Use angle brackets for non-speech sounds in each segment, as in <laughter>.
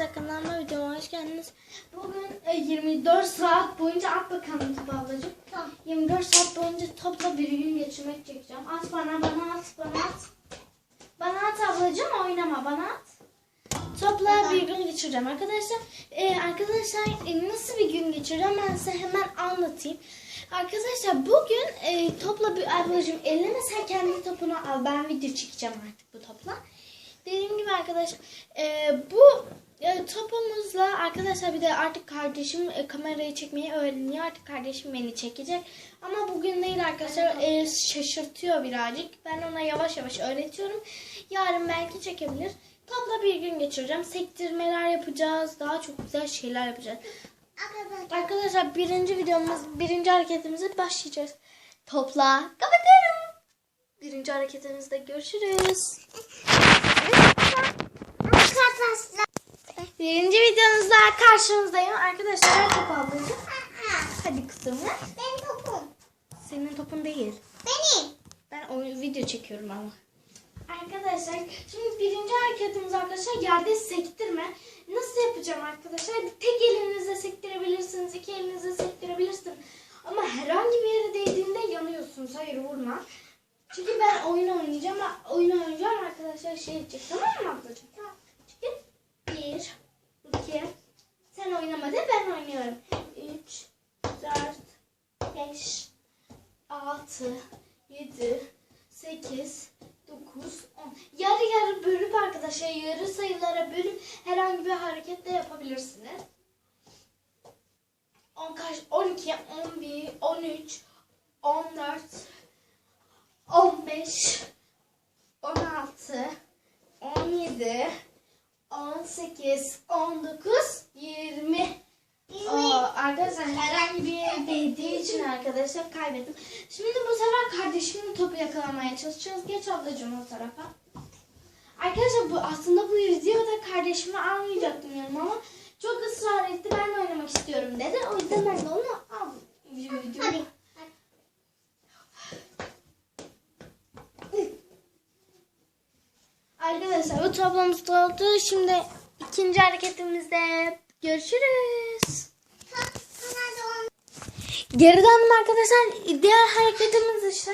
arkadaşlar kanalıma videoma hoş geldiniz. Bugün e, 24 saat boyunca at bakalım ablacığım. Tamam. 24 saat boyunca topla bir gün geçirmek çekeceğim. At bana, bana at, bana at. Bana at ablacığım, oynama bana at. Topla bir gün geçireceğim arkadaşlar. E, arkadaşlar e, nasıl bir gün geçireceğim ben size hemen anlatayım. Arkadaşlar bugün e, topla bir ablacığım elleme sen kendi topunu al. Ben video çekeceğim artık bu topla. Dediğim gibi arkadaşlar e, bu e, topumuzla arkadaşlar bir de artık kardeşim e, kamerayı çekmeyi öğreniyor. Artık kardeşim beni çekecek. Ama bugün değil arkadaşlar e, şaşırtıyor birazcık. Ben ona yavaş yavaş öğretiyorum. Yarın belki çekebilir. Topla bir gün geçireceğim. Sektirmeler yapacağız. Daha çok güzel şeyler yapacağız. Arkadaşlar. Birinci videomuz, birinci hareketimize başlayacağız. Topla. Kapatıyorum. Birinci hareketimizde görüşürüz. Arkadaşlar. Birinci videomuzda karşınızdayım. Arkadaşlar topu ablacığım. Hadi kızım. Benim topum. Senin topun değil. Benim. Ben oyun video çekiyorum ama. Arkadaşlar şimdi birinci hareketimiz arkadaşlar yerde sektirme. Nasıl yapacağım arkadaşlar? Tek elinizle sektirebilirsiniz. iki elinizle sektirebilirsiniz. Ama herhangi bir yere değdiğinde yanıyorsunuz. Hayır vurma. Çünkü ben oyun oynayacağım. Oyun oynayacağım arkadaşlar şey edecek. Tamam mı ablacığım? Tamam. Çünkü bir, iki, sen oynama de oynuyorum. Üç, dört, beş, 6, 7, 8, 9, 10. Yarı yarı bölüp arkadaşlar yarı sayılara bölüp herhangi bir hareket de yapabilirsiniz. 10 kaç 12, 11, 13, 14, 15, 16, 17, 18, 19, 20. Arkadaşlar herhangi bir yere değdiği için arkadaşlar kaybettim. Şimdi bu sefer kardeşimin topu yakalamaya çalışacağız. Geç ablacığım o tarafa. Arkadaşlar bu aslında bu videoda kardeşimi almayacaktım yanıma ama çok ısrar etti. Ben de oynamak istiyorum dedi. O yüzden ben de onu al video. Hadi. Arkadaşlar bu tablomuz doldu. Şimdi ikinci hareketimizde görüşürüz. Geri döndüm arkadaşlar. Diğer hareketimiz işte.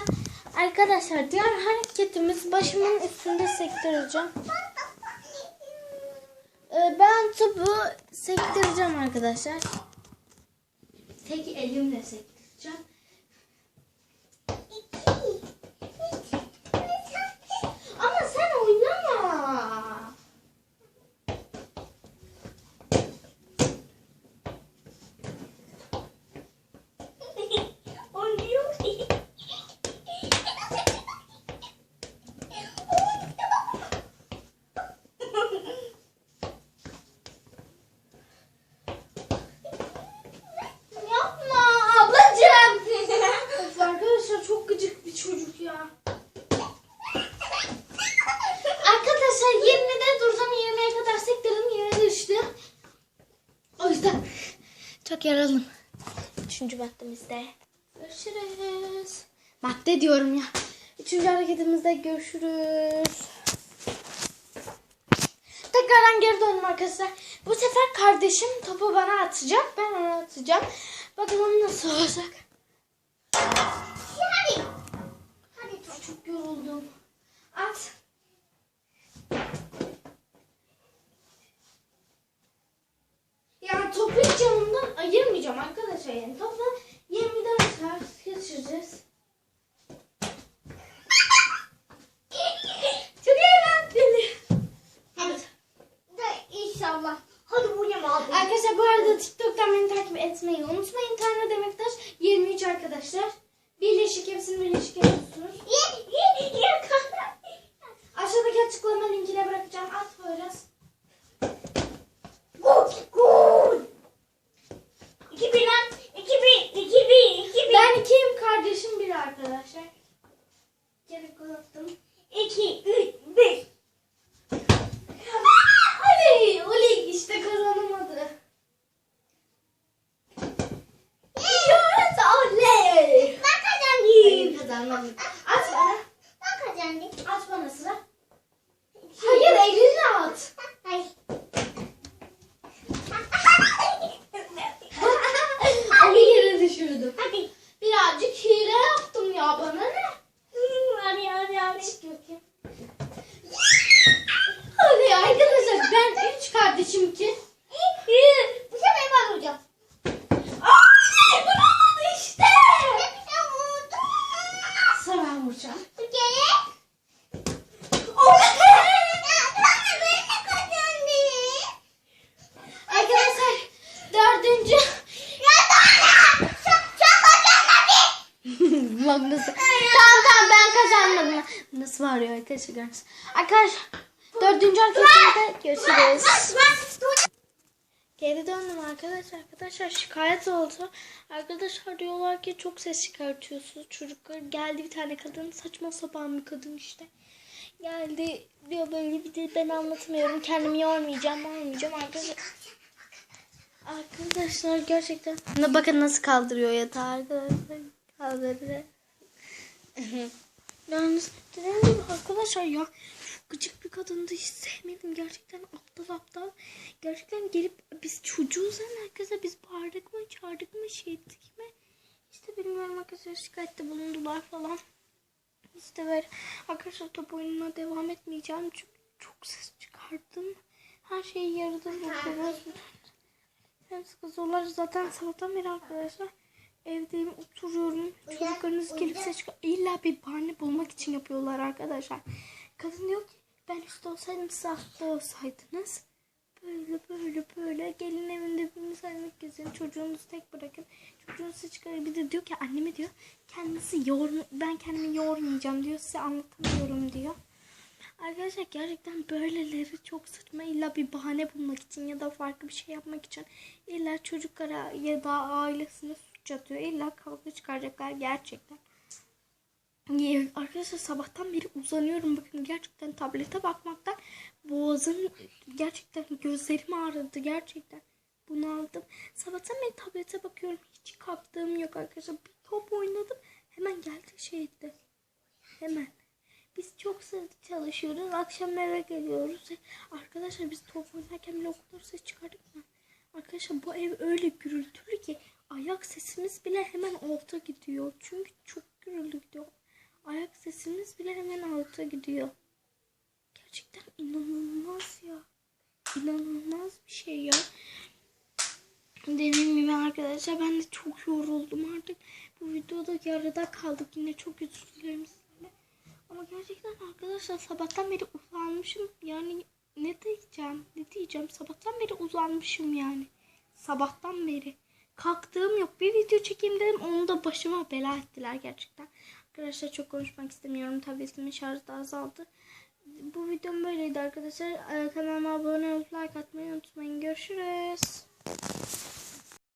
Arkadaşlar diğer hareketimiz başımın üstünde sektireceğim. Ee, ben topu sektireceğim arkadaşlar. Tek elimle sektireceğim. Ama sen oynama. Oynuyor. Yapma ablacığım. Of, arkadaşlar çok gıcık bir çocuk ya. Arkadaşlar 20'de dursam 20'ye kadar sektirdim 20'de düştüm. O yüzden çok yaralım. Üçüncü maddemizde görüşürüz. Madde diyorum ya. Üçüncü hareketimizde görüşürüz. Tekrardan geri döndüm arkadaşlar. Bu sefer kardeşim topu bana atacak. Ben ona atacağım. Bakalım nasıl olacak. Hadi. Hadi top. Çok yoruldum. At. Instagram beni takip etmeyi unutmayın. Tanrı Demirtaş 23 arkadaşlar. Birleşik hepsini birleşik yapıyorsunuz. Aşağıdaki açıklama linkine bırakacağım. At Poyraz. Gol! Gol! 2000 at. 2000, 2000, 2000. Ben ikiyim kardeşim bir arkadaşlar. Gerek unuttum. 2, 3. şimdiki. Bu sefer ben vuracağım. Ay vuramadı işte. Sıra ben vuracağım. Ya. Arkadaşlar dördüncü. Ya. Bak <laughs> nasıl. Tamam tamam ben kazanmadım. Nasıl bağırıyor arkadaşlar görürsün. Arkadaşlar dördüncü hareketimde görüşürüz. Geri döndüm arkadaşlar. Arkadaşlar şikayet oldu. Arkadaşlar diyorlar ki çok ses çıkartıyorsunuz çocuklar. Geldi bir tane kadın saçma sapan bir kadın işte. Geldi diyor böyle bir de ben anlatmıyorum. Kendimi yormayacağım, yormayacağım arkadaşlar. Arkadaşlar gerçekten. Bakın nasıl kaldırıyor yatağı arkadaşlar. Kaldırdı. <laughs> Yalnız arkadaşlar ya gıcık bir kadındı. Hiç sevmedim. Gerçekten aptal aptal. Gerçekten gelip biz çocuğuz hani arkadaşlar biz bağırdık mı çağırdık mı şey ettik mi? İşte bilmiyorum arkadaşlar şikayette bulundular falan. İşte böyle arkadaşlar top oyununa devam etmeyeceğim. Çünkü çok ses çıkardım. Her şeyi yarıda bırakıyoruz hepsi kızıyorlar zaten sabahtan beri arkadaşlar evdeyim oturuyorum. Çocuklarınız gelip ses çıkar illa bir bahane bulmak için yapıyorlar arkadaşlar kadın diyor ki ben üstte olsaydım siz olsaydınız böyle böyle böyle gelin evinde bir misafirik gezin çocuğunuzu tek bırakın çocuğunuzu çıkarır bir de diyor ki anneme diyor kendisi yor ben kendimi yormayacağım diyor size anlatamıyorum diyor Arkadaşlar gerçekten böyleleri çok saçma. İlla bir bahane bulmak için ya da farklı bir şey yapmak için illa çocuklara ya da ailesine suç atıyor. İlla kavga çıkaracaklar gerçekten. Arkadaşlar sabahtan beri uzanıyorum. Bakın gerçekten tablete bakmaktan boğazım gerçekten gözlerim ağrıdı gerçekten. Bunu aldım. Sabahtan beri tablete bakıyorum. Hiç kalktığım yok arkadaşlar. Bir top oynadım. Hemen geldi şeydi. Hemen. Biz çok sık çalışıyoruz. Akşam eve geliyoruz. Arkadaşlar biz top oynarken bile o kadar ses çıkardık mı? Arkadaşlar bu ev öyle gürültülü ki ayak sesimiz bile hemen alta gidiyor. Çünkü çok gürültü gidiyor. Ayak sesimiz bile hemen alta gidiyor. Gerçekten inanılmaz ya. İnanılmaz bir şey ya. Dediğim gibi arkadaşlar ben de çok yoruldum artık. Bu videoda yarıda kaldık. Yine çok özür dilerim sizlerle. Ama gerçekten arkadaşlar sabahtan beri uzanmışım. Yani ne diyeceğim? Ne diyeceğim? Sabahtan beri uzanmışım yani. Sabahtan beri. Kalktığım yok. Bir video çekeyim dedim. Onu da başıma bela ettiler gerçekten. Arkadaşlar çok konuşmak istemiyorum. Tabletimin şarjı da azaldı. Bu videom böyleydi arkadaşlar. Ee, Kanalıma abone olup like atmayı unutmayın. Görüşürüz.